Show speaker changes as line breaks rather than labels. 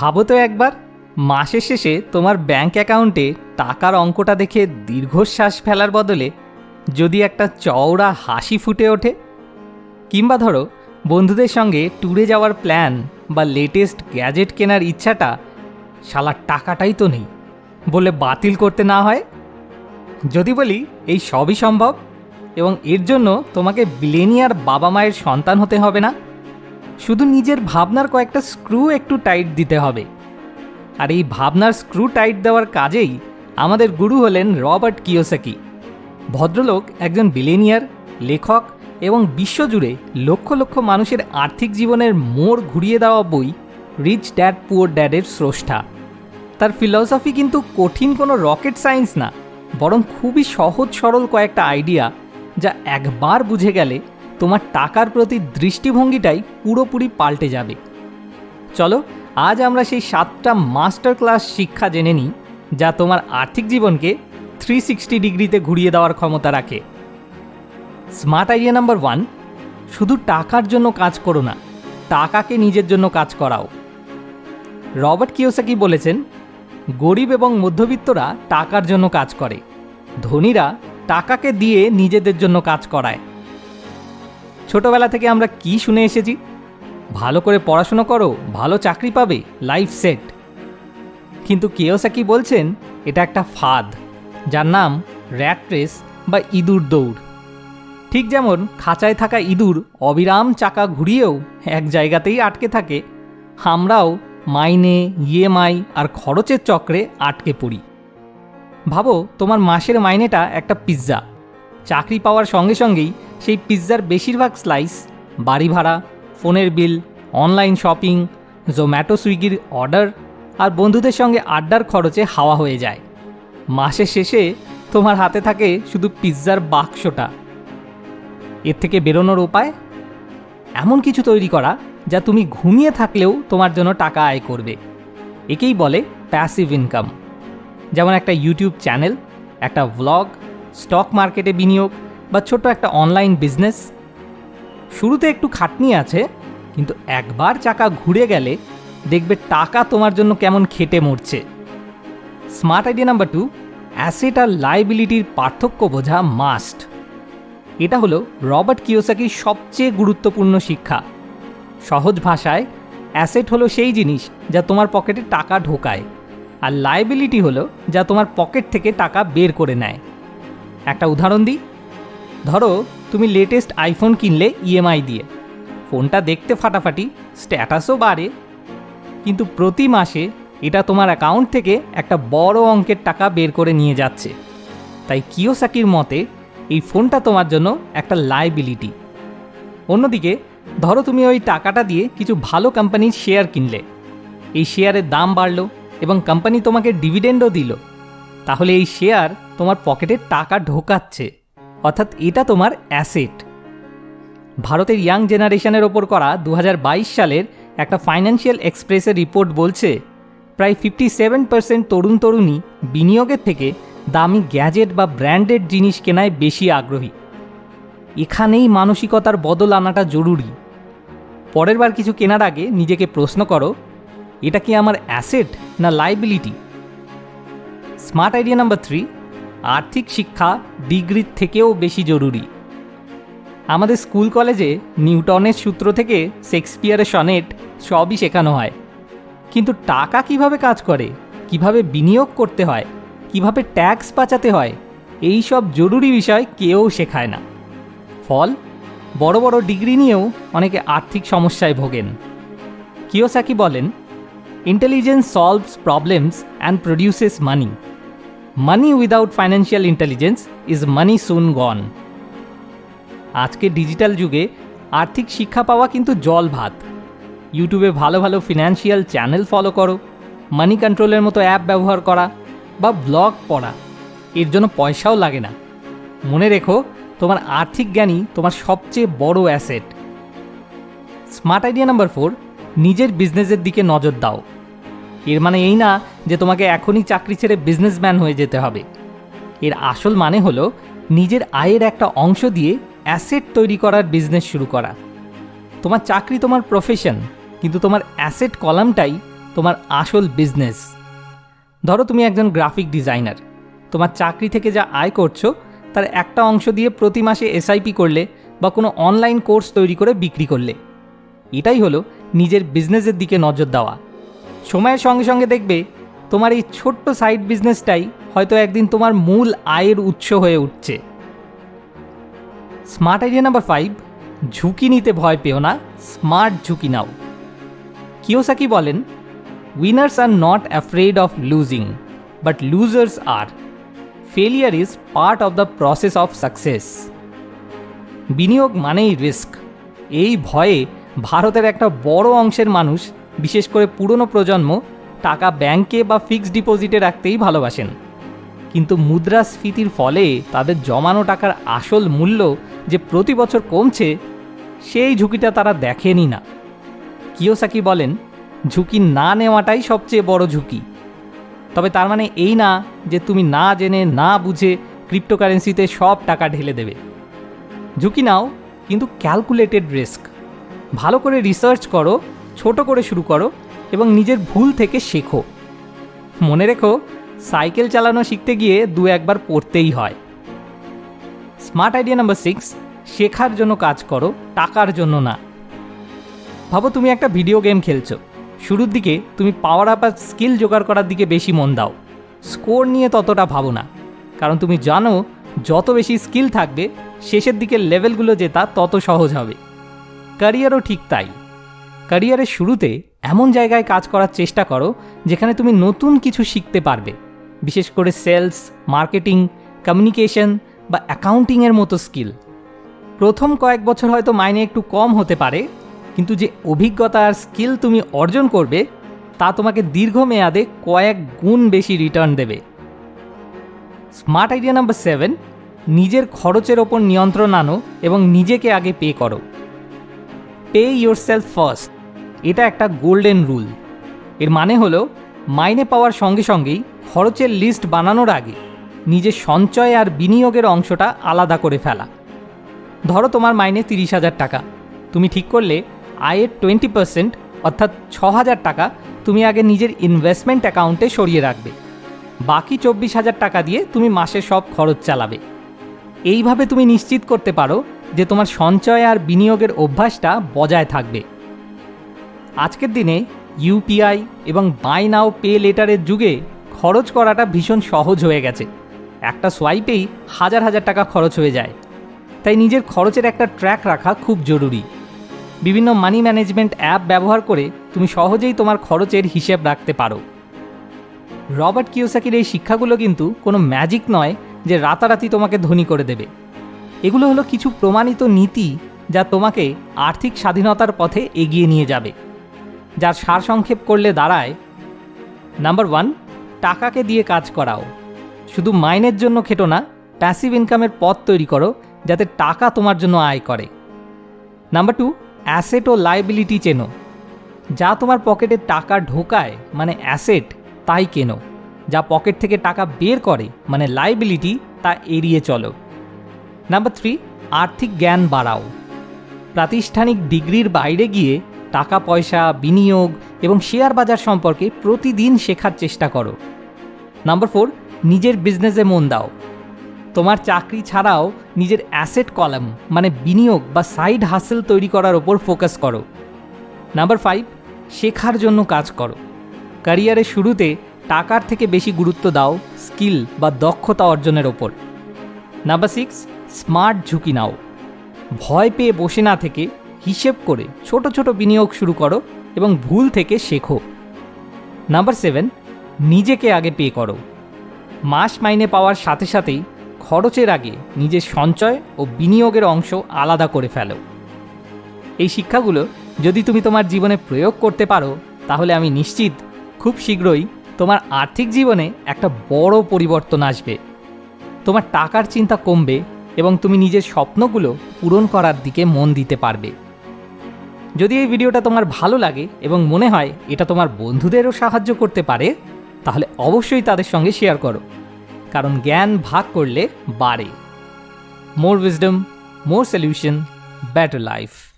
ভাবো তো একবার, মাসের শেষে তোমার ব্যাংক অ্যাকাউন্টে টাকার অঙ্কটা দেখে দীর্ঘশ্বাস ফেলার বদলে যদি একটা চওড়া হাসি ফুটে ওঠে। কিংবা ধরো, বন্ধুদের সঙ্গে ট্যুরে যাওয়ার প্ল্যান বা লেটেস্ট গ্যাজেট কেনার ইচ্ছাটা শালার টাকাটাই তো নেই, বলে বাতিল করতে না হয়? যদি বলি, এই সবই সম্ভব, এবং এর জন্য তোমাকে বিলেনিয়ার বাবা মায়ের সন্তান হতে হবে না? শুধু নিজের ভাবনার কয়েকটা স্ক্রু একটু টাইট দিতে হবে। আর এই ভাবনার স্ক্রু টাইট দেওয়ার কাজেই আমাদের গুরু হলেন রবার্ট কিওসাকি। ভদ্রলোক একজন বিলেনিয়ার, লেখক এবং বিশ্বজুড়ে লক্ষ লক্ষ মানুষের আর্থিক জীবনের মোড় ঘুরিয়ে দেওয়া বই রিচ ড্যাড, পুয়ার ড্যাডের স্রষ্টা। তার ফিলসফি কিন্তু কঠিন কোনো রকেট সায়েন্স না, বরং খুবই সহজ সরল কয়েকটা আইডিয়া যা একবার বুঝে গেলে তোমার টাকার প্রতি দৃষ্টিভঙ্গিটাই পুরোপুরি পাল্টে যাবে। চলো, আজ আমরা সেই সাতটা মাস্টার ক্লাস শিক্ষা জেনে নিই, যা তোমার আর্থিক জীবনকে থ্রি সিক্সটি ডিগ্রিতে ঘুরিয়ে দেওয়ার ক্ষমতা রাখে। স্মার্ট আইডিয়া নাম্বার ওয়ান শুধু টাকার জন্য কাজ করো না, টাকাকে নিজের জন্য কাজ করাও। রবার্ট কিওসাকি বলেছেন, গরিব এবং মধ্যবিত্তরা টাকার জন্য কাজ করে, ধনীরা টাকাকে দিয়ে নিজেদের জন্য কাজ করায়। ছোটবেলা থেকে আমরা কি শুনে এসেছি? ভালো করে পড়াশুনো করো, ভালো চাকরি পাবে লাইফ সেট কিন্তু কেওসাকি বলছেন? এটা একটা ফাঁদ, যার নাম র্যাট রেস বা ইঁদুর দৌড়। ঠিক যেমন খাঁচায় থাকা ইঁদুর অবিরাম চাকা ঘুরিয়েও এক জায়গাতেই আটকে থাকে, আমরাও মাইনে, ইএমআই আর খরচের চক্রে আটকে পড়ি। ভাবো, তোমার মাসের মাইনেটা একটা পিৎজা। চাকরি পাওয়ার সঙ্গে সঙ্গেই সেই পিৎজার বেশিরভাগ স্লাইস বাড়ি ভাড়া, ফোনের বিল অনলাইন শপিং জোম্যাটো সুইগির অর্ডার আর বন্ধুদের সঙ্গে আড্ডার খরচে হাওয়া হয়ে যায়। মাসের শেষে তোমার হাতে থাকে শুধু পিৎজার বাক্সটা। এর থেকে বেরোনোর উপায়? এমন কিছু তৈরি করা যা তুমি ঘুমিয়ে থাকলেও তোমার জন্য টাকা আয় করবে। একেই বলে প্যাসিভ ইনকাম যেমন একটা ইউটিউব চ্যানেল একটা ভ্লগ স্টক মার্কেটে বিনিয়োগ বা ছোট একটা অনলাইন বিজনেস। শুরুতে একটু খাটনি আছে, কিন্তু একবার চাকা ঘুরে গেলে দেখবে টাকা তোমার জন্য কেমন খেটে মরছে। Smart idea number two, asset আর লাইবিলিটির পার্থক্য বোঝা মাস্ট। এটা হলো রবার্ট কিওসাকির সবচেয়ে গুরুত্বপূর্ণ শিক্ষা। সহজ ভাষায়, অ্যাসেট হলো সেই জিনিস যা তোমার পকেটে টাকা ঢোকায়, আর লাইবিলিটি হলো যা তোমার পকেট থেকে টাকা বের করে নেয়। একটা উদাহরণ দিই। ধরো, তুমি লেটেস্ট আইফোন কিনলে ইএমআই দিয়ে। ফোনটা দেখতে ফাটাফাটি, স্ট্যাটাসও বাড়ে। কিন্তু প্রতি মাসে এটা তোমার অ্যাকাউন্ট থেকে একটা বড় অঙ্কের টাকা বের করে নিয়ে যাচ্ছে। তাই কিওসাকির মতে, এই ফোনটা তোমার জন্য একটা লাইবিলিটি অন্যদিকে, ধরো তুমি ওই টাকাটা দিয়ে কিছু ভালো কোম্পানির শেয়ার কিনলে। এই শেয়ারের দাম বাড়লো এবং কোম্পানি তোমাকে ডিভিডেন্ডও দিল। তাহলে এই শেয়ার তোমার পকেটে টাকা ঢোকাচ্ছে, অর্থাৎ এটা তোমার অ্যাসেট। ভারতের ইয়াং জেনারেশনের ওপর করা দু হাজার বাইশ সালের একটা ফাইন্যান্সিয়াল এক্সপ্রেসের রিপোর্ট বলছে, প্রায় ফিফটি সেভেন পার্সেন্ট তরুণ তরুণী বিনিয়োগের থেকে দামি গ্যাজেট বা ব্র্যান্ডেড জিনিস কেনায় বেশি আগ্রহী। এখানেই মানসিকতার বদল আনাটা জরুরি। পরের বার কিছু কেনার আগে নিজেকে প্রশ্ন করো, এটা কি আমার অ্যাসেট না liability? Smart idea number three আর্থিক শিক্ষা ডিগ্রির থেকেও বেশি জরুরি। আমাদের স্কুল কলেজে নিউটনের সূত্র থেকে শেক্সপিয়ারের সনেট সবই শেখানো হয়। কিন্তু টাকা কীভাবে কাজ করে? কীভাবে বিনিয়োগ করতে হয়? কীভাবে ট্যাক্স বাঁচাতে হয়? এই সব জরুরি বিষয় কেউ শেখায় না। ফল, বড় বড় ডিগ্রি নিয়েও অনেকে আর্থিক সমস্যায় ভোগেন। কিওসাকি বলেন intelligence solves problems and produces money money without financial intelligence is money soon gone আজকে ডিজিটাল যুগে আর্থিক শিক্ষা পাওয়া কিন্তু জল ভাত। ইউটিউবে ভালো ভালো ফিনান্সিয়াল চ্যানেল ফলো করো। মানি কন্ট্রোলের মতো অ্যাপ ব্যবহার করা বা ব্লগ পড়া, এর জন্য পয়সাও লাগে না। মনে রেখো, তোমার আর্থিক জ্ঞানই তোমার সবচেয়ে বড় asset smart idea number four নিজের বিজনেসের দিকে নজর দাও। এর মানে এই না যে তোমাকে এখনই চাকরি ছেড়ে বিজনেসম্যান হয়ে যেতে হবে। এর আসল মানে হলো নিজের আয়ের একটা অংশ দিয়ে অ্যাসেট তৈরি করার বিজনেস শুরু করা। তোমার চাকরি তোমার প্রফেশন কিন্তু তোমার অ্যাসেট কলামটাই তোমার আসল বিজনেস ধরো তুমি একজন গ্রাফিক ডিজাইনার তোমার চাকরি থেকে যা আয় করছ, তার একটা অংশ দিয়ে প্রতি মাসে এসআইপি করলে বা কোনো অনলাইন কোর্স তৈরি করে বিক্রি করলে। এটাই হলো নিজের বিজনেসের দিকে নজর দেওয়া। সময়ের সঙ্গে সঙ্গে দেখবে তোমার এই ছোট্ট সাইড বিজনেসটাই হয়তো একদিন তোমার মূল আয়ের উৎস হয়ে উঠছে। স্মার্ট আইডিয়া নাম্বার ফাইভ ঝুঁকি নিতে ভয় পেও না স্মার্ট ঝুঁকি নাও। কিওসাকি বলেন winners are not afraid of losing but losers are failure is part of the process of success বিনিয়োগ মানেই রিস্ক এই ভয়ে ভারতের একটা বড় অংশের মানুষ বিশেষ করে পুরনো প্রজন্ম টাকা ব্যাংকে বা ফিক্সড ডিপোজিটে রাখতেই ভালোবাসেন। কিন্তু মুদ্রাস্ফীতির ফলে তাদের জমানো টাকার আসল মূল্য যে প্রতি বছর কমছে, সেই ঝুঁকিটা তারা দেখেনি না। কিওসাকি বলেন, ঝুঁকি না নেওয়াটাই সবচেয়ে বড় ঝুঁকি। তবে তার মানে এই না যে তুমি না জেনে, না বুঝে ক্রিপ্টোকারেন্সিতে সব টাকা ঢেলে দেবে। ঝুঁকি নাও, কিন্তু ক্যালকুলেটেড রিস্ক। ভালো করে রিসার্চ করো ছোট করে শুরু করো এবং নিজের ভুল থেকে শেখো। মনে রেখো, সাইকেল চালানো শিখতে গিয়ে দু একবার পড়তেই হয়। স্মার্ট আইডিয়া নাম্বার সিক্স, শেখার জন্য কাজ করো, টাকার জন্য না। ভাবো তুমি একটা ভিডিও গেম খেলছো। শুরুর দিকে তুমি পাওয়ার আপ আর স্কিল জোগাড় করার দিকে বেশি মন দাও। স্কোর নিয়ে ততটা ভাবো না। কারণ তুমি জানো, যত বেশি স্কিল থাকবে, শেষের দিকে লেভেলগুলো জেতা তত সহজ হবে। ক্যারিয়ারও ঠিক তাই। ক্যারিয়ারের শুরুতে এমন জায়গায় কাজ করার চেষ্টা করো যেখানে তুমি নতুন কিছু শিখতে পারবে। বিশেষ করে সেলস, মার্কেটিং, কমিউনিকেশন বা অ্যাকাউন্টিংয়ের মতো স্কিল। প্রথম কয়েক বছর হয়তো মাইনে একটু কম হতে পারে, কিন্তু যে অভিজ্ঞতা আর স্কিল তুমি অর্জন করবে, তা তোমাকে দীর্ঘমেয়াদে কয়েক গুণ বেশি রিটার্ন দেবে। স্মার্ট আইডিয়া নাম্বার সেভেন, নিজের খরচের ওপর নিয়ন্ত্রণ আনো এবং নিজেকে আগে পে করো। Pay yourself first. এটা একটা গোল্ডেন রুল। এর মানে হলো, মাইনে পাওয়ার সঙ্গে সঙ্গেই খরচের লিস্ট বানানোর আগে নিজের সঞ্চয় আর বিনিয়োগের অংশটা আলাদা করে ফেলা। ধরো তোমার মাইনে তিরিশ হাজার টাকা। তুমি ঠিক করলে আয়ের টোয়েন্টি পার্সেন্ট, অর্থাৎ ছ হাজার টাকা তুমি আগে নিজের ইনভেস্টমেন্ট অ্যাকাউন্টে সরিয়ে রাখবে। বাকি চব্বিশ হাজার টাকা দিয়ে তুমি মাসে সব খরচ চালাবে। এইভাবে তুমি নিশ্চিত করতে পারো যে তোমার সঞ্চয় আর বিনিয়োগের অভ্যাসটা বজায় থাকবে। আজকের দিনে ইউপিআই এবং বাই নাও পে লেটারের যুগে খরচ করাটা ভীষণ সহজ হয়ে গেছে। একটা সোয়াইপেই হাজার হাজার টাকা খরচ হয়ে যায়। তাই নিজের খরচের একটা ট্র্যাক রাখা খুব জরুরি। বিভিন্ন মানি ম্যানেজমেন্ট অ্যাপ ব্যবহার করে তুমি সহজেই তোমার খরচের হিসেব রাখতে পারো। রবার্ট কিওসাকির এই শিক্ষাগুলো কিন্তু কোনো ম্যাজিক নয় যে রাতারাতি তোমাকে ধনী করে দেবে। এগুলো হলো কিছু প্রমাণিত নীতি যা তোমাকে আর্থিক স্বাধীনতার পথে এগিয়ে নিয়ে যাবে। যার সারসংক্ষেপ করলে দাঁড়ায়। নাম্বার ওয়ান টাকাকে দিয়ে কাজ করাও। শুধু মাইনের জন্য খেটো না প্যাসিভ ইনকামের পথ তৈরি করো, যাতে টাকা তোমার জন্য আয় করে। নাম্বার টু অ্যাসেট ও লাইবিলিটি চেনো। যা তোমার পকেটে টাকা ঢোকায় মানে অ্যাসেট তাই কেনো। যা পকেট থেকে টাকা বের করে মানে লাইবিলিটি তা এড়িয়ে চলো। নাম্বার থ্রি আর্থিক জ্ঞান বাড়াও। প্রাতিষ্ঠানিক ডিগ্রির বাইরে গিয়ে টাকা পয়সা বিনিয়োগ এবং শেয়ার বাজার সম্পর্কে প্রতিদিন শেখার চেষ্টা করো। নাম্বার ফোর, নিজের বিজনেসে মন দাও। তোমার চাকরি ছাড়াও নিজের অ্যাসেট কলাম মানে বিনিয়োগ বা সাইড হাসেল তৈরি করার ওপর ফোকাস করো। নাম্বার ফাইভ, শেখার জন্য কাজ করো। ক্যারিয়ারের শুরুতে টাকার থেকে বেশি গুরুত্ব দাও, স্কিল বা দক্ষতা অর্জনের ওপর। নাম্বার সিক্স, স্মার্ট ঝুঁকি নাও। ভয় পেয়ে বসে না থেকে হিসেব করে ছোট ছোট বিনিয়োগ শুরু করো এবং ভুল থেকে শেখো। নাম্বার সেভেন নিজেকে আগে পে করো। মাস মাইনে পাওয়ার সাথে সাথেই খরচের আগে নিজের সঞ্চয় ও বিনিয়োগের অংশ আলাদা করে ফেলো। এই শিক্ষাগুলো যদি তুমি তোমার জীবনে প্রয়োগ করতে পারো, তাহলে আমি নিশ্চিত খুব শীঘ্রই তোমার আর্থিক জীবনে একটা বড় পরিবর্তন আসবে। তোমার টাকার চিন্তা কমবে এবং তুমি নিজের স্বপ্নগুলো পূরণ করার দিকে মন দিতে পারবে। যদি এই ভিডিওটা তোমার ভালো লাগে এবং মনে হয় এটা তোমার বন্ধুদেরও সাহায্য করতে পারে, তাহলে অবশ্যই তাদের সঙ্গে শেয়ার করো। কারণ জ্ঞান ভাগ করলে বাড়ে। More wisdom more solution better life